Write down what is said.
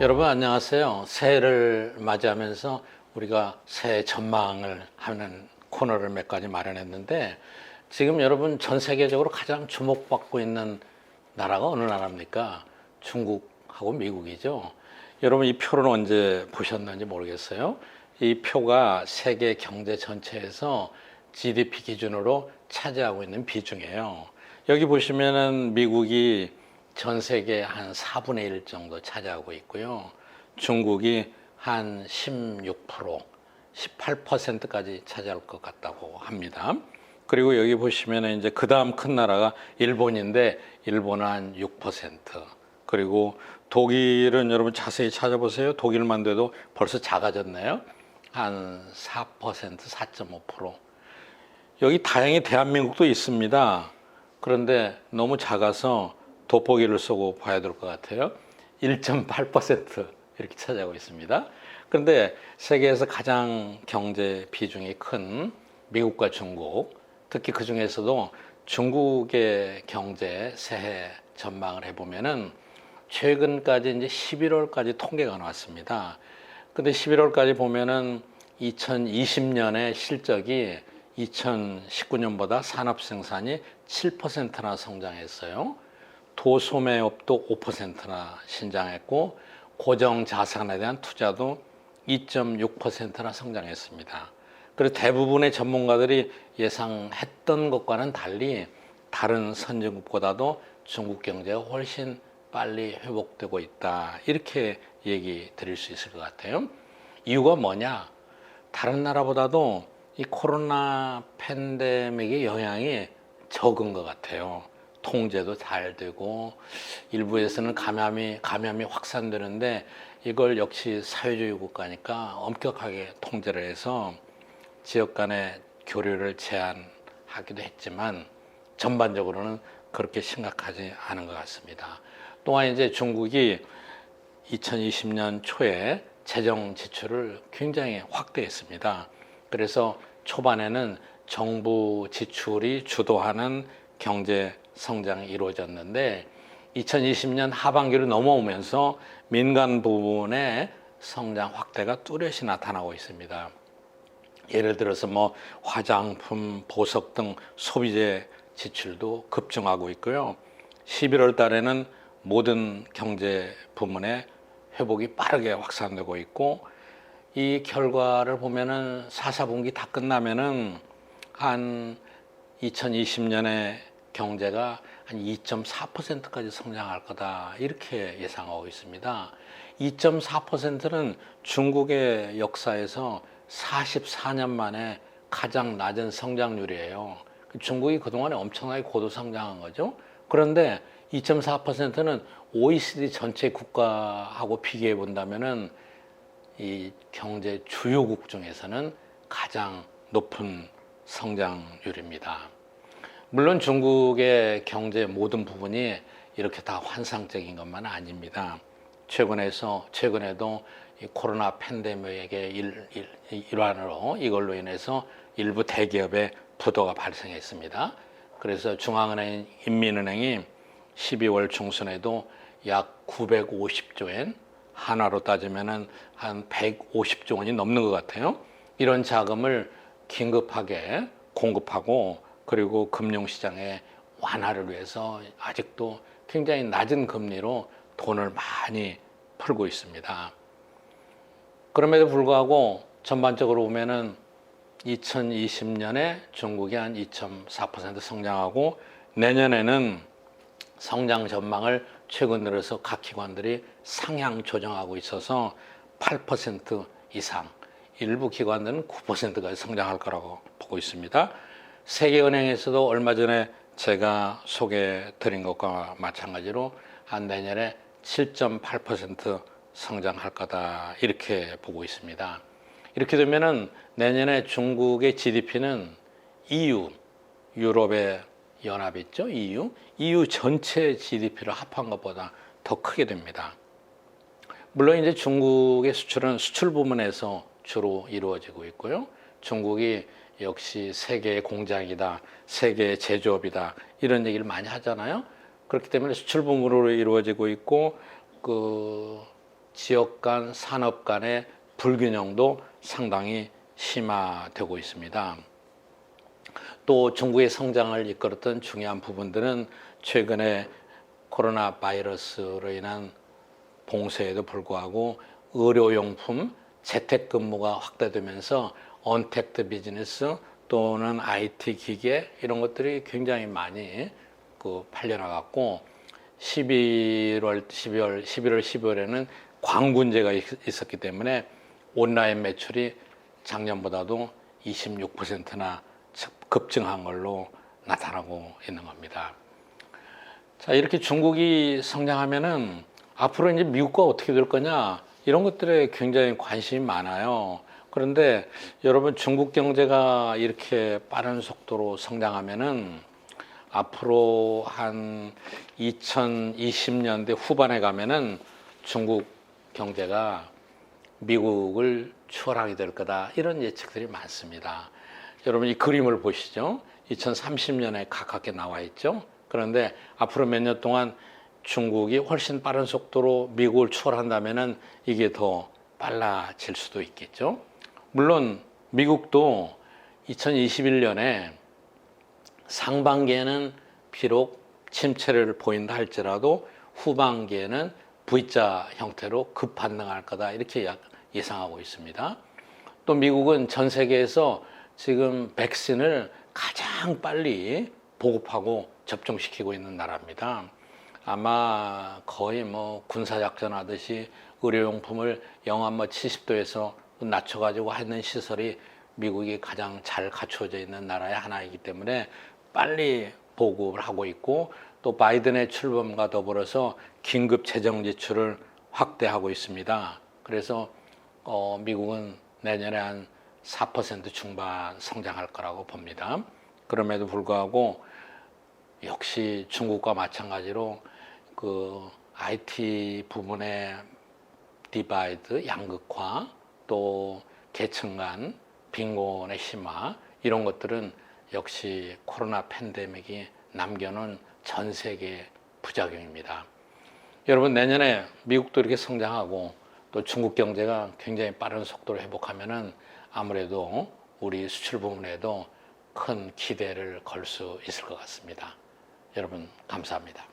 여러분 안녕하세요. 새해를 맞이하면서 우리가 새해 전망을 하는 코너를 몇 가지 마련했는데 지금 여러분 전 세계적으로 가장 주목받고 있는 나라가 어느 나라입니까? 중국하고 미국이죠. 여러분 이 표를 언제 보셨는지 모르겠어요. 이 표가 세계 경제 전체에서 GDP 기준으로 차지하고 있는 비중이에요. 여기 보시면은 미국이 전 세계 한 4분의 1 정도 차지하고 있고요. 중국이 한 16%, 18%까지 차지할 것 같다고 합니다. 그리고 여기 보시면은 이제 그 다음 큰 나라가 일본인데 일본은 한 6%. 그리고 독일은 여러분 자세히 찾아보세요. 독일만 돼도 벌써 작아졌네요. 한 4%, 4.5%. 여기 다행히 대한민국도 있습니다. 그런데 너무 작아서 돋보기를 쏘고 봐야 될 것 같아요. 1.8% 이렇게 차지하고 있습니다. 그런데 세계에서 가장 경제 비중이 큰 미국과 중국, 특히 그 중에서도 중국의 경제 새해 전망을 해보면은 최근까지 이제 11월까지 통계가 나왔습니다. 근데 11월까지 보면은 2020년의 실적이 2019년보다 산업 생산이 7%나 성장했어요. 도소매업도 5%나 신장했고 고정 자산에 대한 투자도 2.6%나 성장했습니다. 그리고 대부분의 전문가들이 예상했던 것과는 달리 다른 선진국보다도 중국 경제가 훨씬 빨리 회복되고 있다. 이렇게 얘기 드릴 수 있을 것 같아요. 이유가 뭐냐? 다른 나라보다도 이 코로나 팬데믹의 영향이 적은 것 같아요. 통제도 잘 되고 일부에서는 감염이 감염이 확산되는데 이걸 역시 사회주의 국가니까 엄격하게 통제를 해서 지역 간의 교류를 제한하기도 했지만 전반적으로는 그렇게 심각하지 않은 것 같습니다. 또한 이제 중국이 2020년 초에 재정 지출을 굉장히 확대했습니다. 그래서 초반에는 정부 지출이 주도하는 경제 성장이 이루어졌는데 2020년 하반기로 넘어오면서 민간 부분의 성장 확대가 뚜렷이 나타나고 있습니다. 예를 들어서 뭐 화장품, 보석 등 소비재 지출도 급증하고 있고요. 11월 달에는 모든 경제 부문의 회복이 빠르게 확산되고 있고 이 결과를 보면은 4, 4분기 다 끝나면은 한 2020년에 경제가 한 2.4%까지 성장할 거다 이렇게 예상하고 있습니다. 2.4%는 중국의 역사에서 44년 만에 가장 낮은 성장률이에요. 중국이 그동안에 엄청나게 고도 성장한 거죠. 그런데 2.4%는 OECD 전체 국가하고 비교해 본다면은 이 경제 주요국 중에서는 가장 높은 성장률입니다. 물론 중국의 경제 모든 부분이 이렇게 다 환상적인 것만 아닙니다. 최근에서 최근에도 이 코로나 팬데믹의 일, 일, 일환으로 이걸로 인해서 일부 대기업의 부도가 발생했습니다. 그래서 중앙은행 인민은행이 12월 중순에도 약 950조엔 하나로 따지면은 한 150조 원이 넘는 것 같아요. 이런 자금을 긴급하게 공급하고 그리고 금융시장의 완화를 위해서 아직도 굉장히 낮은 금리로 돈을 많이 풀고 있습니다. 그럼에도 불구하고 전반적으로 보면은 2020년에 중국이 한 2.4% 성장하고 내년에는 성장 전망을 최근 들어서 각 기관들이 상향 조정하고 있어서 8% 이상, 일부 기관들은 9%까지 성장할 거라고 보고 있습니다. 세계은행에서도 얼마 전에 제가 소개해 드린 것과 마찬가지로 한 내년에 7.8% 성장할 거다 이렇게 보고 있습니다. 이렇게 되면은 내년에 중국의 GDP는 EU 유럽의 연합 있죠 EU EU 전체 GDP를 합한 것보다 더 크게 됩니다. 물론 이제 중국의 수출은 수출 부문에서 주로 이루어지고 있고요. 중국이 역시 세계의 공장이다, 세계의 제조업이다 이런 얘기를 많이 하잖아요. 그렇기 때문에 수출 부문으로 이루어지고 있고 그 지역 간 산업 간의 불균형도 상당히 심화되고 있습니다. 또 중국의 성장을 이끌었던 중요한 부분들은 최근에 코로나 바이러스로 인한 봉쇄에도 불구하고 의료용품, 재택근무가 확대되면서 언택트 비즈니스 또는 IT 기계 이런 것들이 굉장히 많이 그 팔려나갔고 11월, 12월, 11월, 12월에는 광군제가 있- 있었기 때문에 온라인 매출이 작년보다도 26%나 급증한 걸로 나타나고 있는 겁니다. 자, 이렇게 중국이 성장하면은 앞으로 이제 미국과 어떻게 될 거냐 이런 것들에 굉장히 관심이 많아요. 그런데 여러분 중국 경제가 이렇게 빠른 속도로 성장하면은 앞으로 한 2020년대 후반에 가면은 중국 경제가 미국을 추월하게 될 거다 이런 예측들이 많습니다. 여러분 이 그림을 보시죠. 2030년에 가깝게 나와 있죠. 그런데 앞으로 몇 년 동안 중국이 훨씬 빠른 속도로 미국을 추월한다면은 이게 더 빨라질 수도 있겠죠. 물론 미국도 2021년에 상반기에는 비록 침체를 보인다 할지라도 후반기에는 V자 형태로 급반등할 거다 이렇게 야- 예상하고 있습니다. 또 미국은 전 세계에서 지금 백신을 가장 빨리 보급하고 접종시키고 있는 나라입니다. 아마 거의 뭐 군사작전 하듯이 의료용품을 영하 뭐 70도에서 낮춰가지고 하는 시설이 미국이 가장 잘 갖추어져 있는 나라의 하나이기 때문에 빨리 보급을 하고 있고 또 바이든의 출범과 더불어서 긴급 재정 지출을 확대하고 있습니다. 그래서 어, 미국은 내년에 한 4% 중반 성장할 거라고 봅니다. 그럼에도 불구하고 역시 중국과 마찬가지로 그 IT 부분의 디바이드 양극화 또 계층 간 빈곤의 심화 이런 것들은 역시 코로나 팬데믹이 남겨놓은 전 세계 부작용입니다. 여러분 내년에 미국도 이렇게 성장하고 또 중국 경제가 굉장히 빠른 속도로 회복하면은 아무래도 우리 수출 부문에도 큰 기대를 걸 수 있을 것 같습니다. 여러분 감사합니다.